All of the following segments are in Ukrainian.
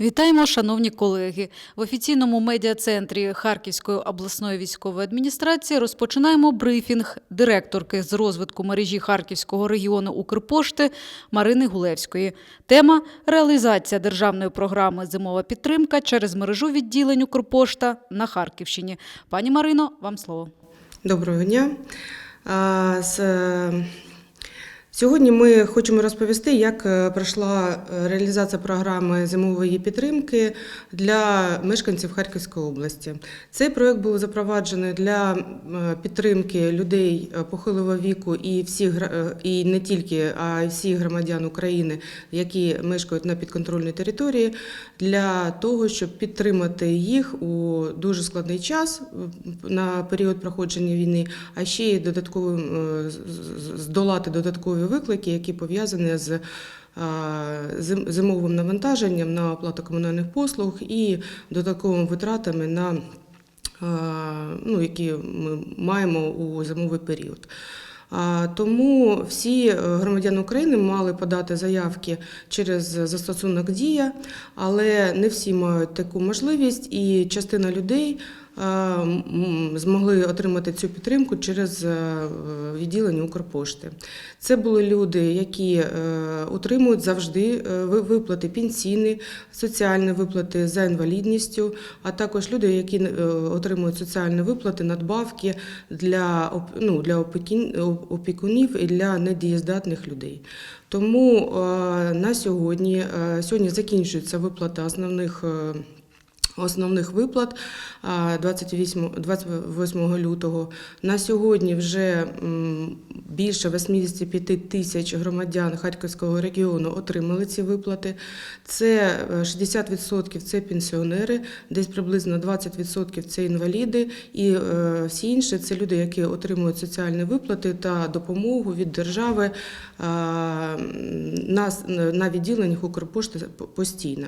Вітаємо, шановні колеги. В офіційному медіа-центрі Харківської обласної військової адміністрації розпочинаємо брифінг директорки з розвитку мережі Харківського регіону Укрпошти Марини Гулевської. Тема реалізація державної програми Зимова підтримка через мережу відділень Укрпошта на Харківщині. Пані Марино, вам слово. Доброго дня. З- е, Сьогодні ми хочемо розповісти, як е, пройшла е, реалізація програми зимової підтримки для мешканців Харківської області. Цей проект був запроваджений для е, підтримки людей похилого віку і всіх і не тільки, а й всіх громадян України, які мешкають на підконтрольній території, для того, щоб підтримати їх у дуже складний час на період проходження війни, а ще й додатковим здолати додаткові виклики, які пов'язані з. е, Зимовим навантаженням на оплату комунальних послуг і додатковими витратами на е, ну, які ми маємо у зимовий період. Тому всі е, громадяни України мали подати заявки через застосунок Дія, але не всі мають таку можливість, і частина людей змогли отримати цю підтримку через е, відділення Укрпошти. Це були люди, які е, отримують завжди е, ви- виплати пенсійні, соціальні виплати за інвалідністю, а також люди, які е, отримують соціальні виплати, надбавки для, ну, для опікунів і для недієздатних людей. Тому е, на сьогодні, е, сьогодні закінчується виплата основних. Е, Основних виплат 28, 28 лютого на сьогодні вже більше 85 тисяч громадян Харківського регіону отримали ці виплати. Це е, 60% це пенсіонери, десь приблизно 20% це інваліди, і е, всі інші це люди, які отримують соціальні виплати та допомогу від держави на, на відділеннях Укрпошти постійно.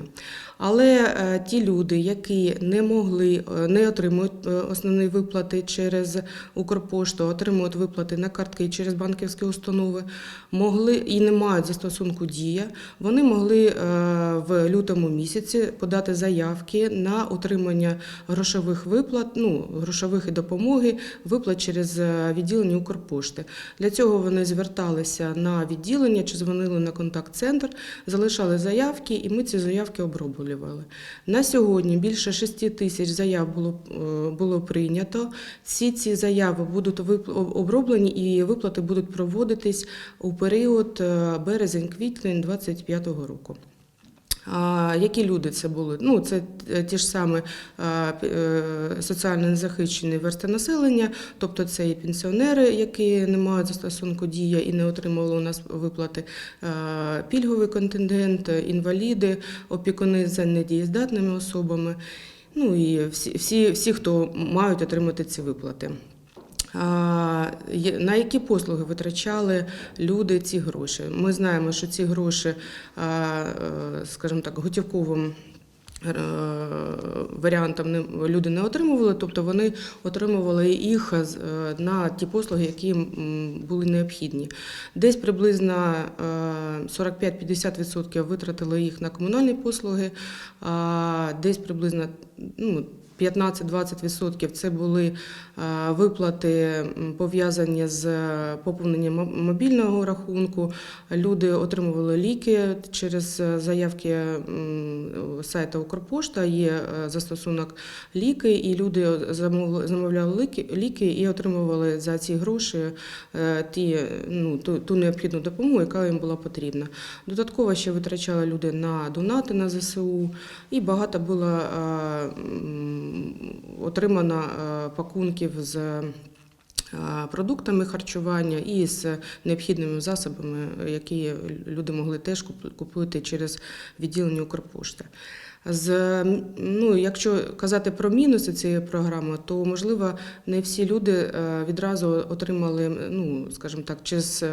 Але е, ті люди, які не могли, е, не отримують е, основні виплати через Укрпошту, отримують виплати на картки через банківські установи, могли і не мають застосунку дія, вони могли е, в лютому місяці подати заявки на отримання грошових виплат, ну грошових і допомоги, виплат через відділення Укрпошти. Для цього вони зверталися на відділення чи дзвонили на контакт-центр, залишали заявки, і ми ці заявки оброблювали. На сьогодні більше 6 тисяч заяв було, е, було прийнято. Всі ці заяви будуть оброблені і виплати будуть проводитись у період е, березень-квітень 2025 року. Які люди це були? Ну, це е, ті ж п- е, соціально незахищені версти населення, тобто це і пенсіонери, які не мають застосунку дія і не отримували у нас виплати, пільговий контингент, інваліди, опікуни за недієздатними особами. Ну і всі, всі, всі, хто мають отримати ці виплати. На які послуги витрачали люди ці гроші? Ми знаємо, що ці гроші, е, скажімо так, готівковим е, варіантом люди не отримували, тобто вони отримували їх е, на ті послуги, які були необхідні. Десь приблизно е, 45-50% витратили їх на комунальні послуги, десь приблизно ну, 15-20% це були е, виплати пов'язані з е, поповненням мобільного рахунку. Люди отримували ліки через е, заявки сайту Укрпошта. Є застосунок ліки, і люди замовляли ліки, і отримували за ці гроші ті, ну, ту, ту необхідну допомогу, яка їм була потрібна. Додатково ще витрачали люди на донати на ЗСУ, і багато було отримано е, пакунків з е, продуктами харчування і з необхідними засобами, які люди могли теж купити через відділення Укрпошти. З, ну, якщо казати про мінуси цієї програми, то можливо не всі люди е, відразу отримали, ну скажімо так, через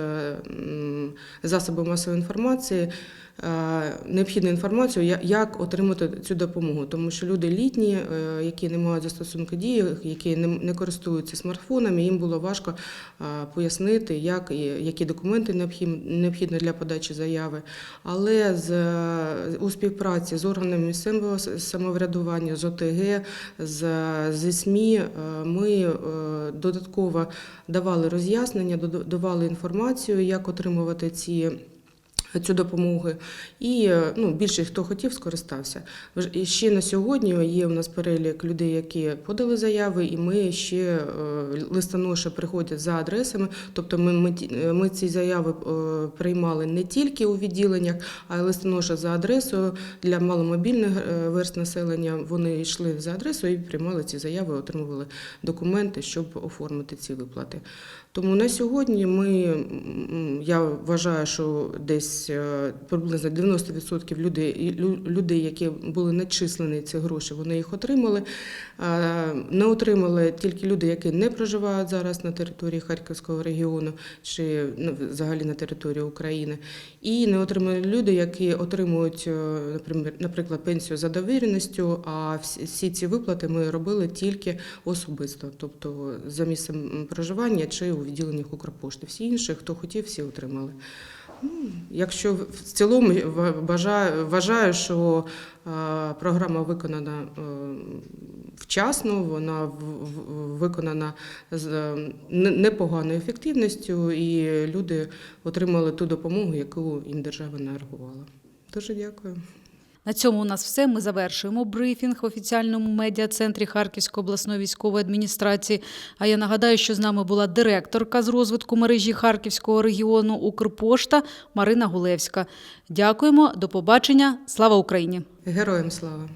засоби масової інформації необхідну інформацію, як отримати цю допомогу, тому що люди літні, е, які не мають застосунку дії, які не, користуються смартфонами, їм було важко е, пояснити, як які документи необхідні для подачі заяви. Але з е, у співпраці з органами місцевого самоврядування, з ОТГ, з, зі СМІ е, ми е, додатково давали роз'яснення, давали інформацію, як отримувати ці. Цю допомогу, і е, ну, більше хто хотів, скористався. І ще на сьогодні є у нас перелік людей, які подали заяви, і ми ще е, листоноші приходять за адресами. Тобто ми, ми, е, ми ці заяви приймали не тільки у відділеннях, а й листоноша за адресою для маломобільних верст населення. Вони йшли за адресою і приймали ці заяви, отримували документи, щоб оформити ці виплати. Тому на сьогодні ми, я вважаю, що десь е, приблизно 90% людей, лю- людей, які були начислені ці гроші, вони їх отримали. Е, Не отримали тільки люди, які не проживають зараз на території Харківського регіону чи взагалі на території України. І не отримали люди, які отримують, е, наприклад, пенсію за довіреністю, а всі ці виплати ми робили тільки особисто, тобто за місцем проживання чи у відділеннях Укрпошти. Всі інші, хто хотів, всі отримали. Якщо в цілому вважаю, вважаю, що е, програма виконана е, вчасно, вона виконана з е, не- непоганою ефективністю, і люди отримали ту допомогу, яку їм держава нарахувала. Дуже дякую. На цьому у нас все. Ми завершуємо брифінг в офіціальному медіа-центрі Харківської обласної військової адміністрації. А я нагадаю, що з нами була директорка з розвитку мережі Харківського регіону Укрпошта Марина Гулевська. Дякуємо, до побачення. Слава Україні! Героям слава!